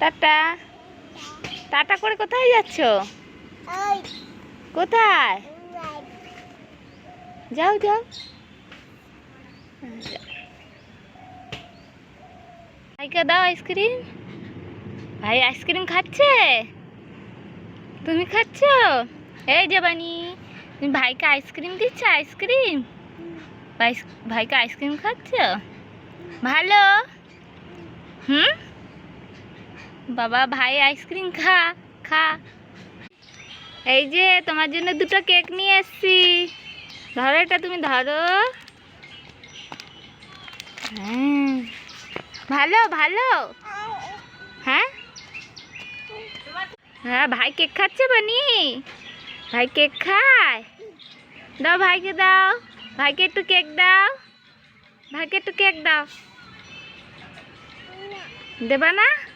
Tata. Tata করে কোথায় যাচ্ছ? কোথায়? যাও যাও। ভাইকে দাও আইসক্রিম। ভাই আইসক্রিম খাচ্ছে? তুমি খাচ্ছ? এই যে বানি তুমি ভাইকে আইসক্রিম দিচ্ছ? আইসক্রিম? ভাই- ভাইকে আইসক্রিম খাচ্ছ? ভালো? হুম? বাবা, ভাই আইসক্রিম খা খা। এই যে, তোমার জন্য দুটো কেক নিয়ে এসছি। ধরো এটা তুমি, ধরো। হ্যাঁ। ভালো ভালো। হ্যাঁ? হ্যাঁ ভাই কেক খাচ্ছে বানি? ভাই কেক খায়? দাও ভাইকে দাও। ভাইকে একটু কেক দাও। ভাইকে একটু কেক দাও। দেবা না?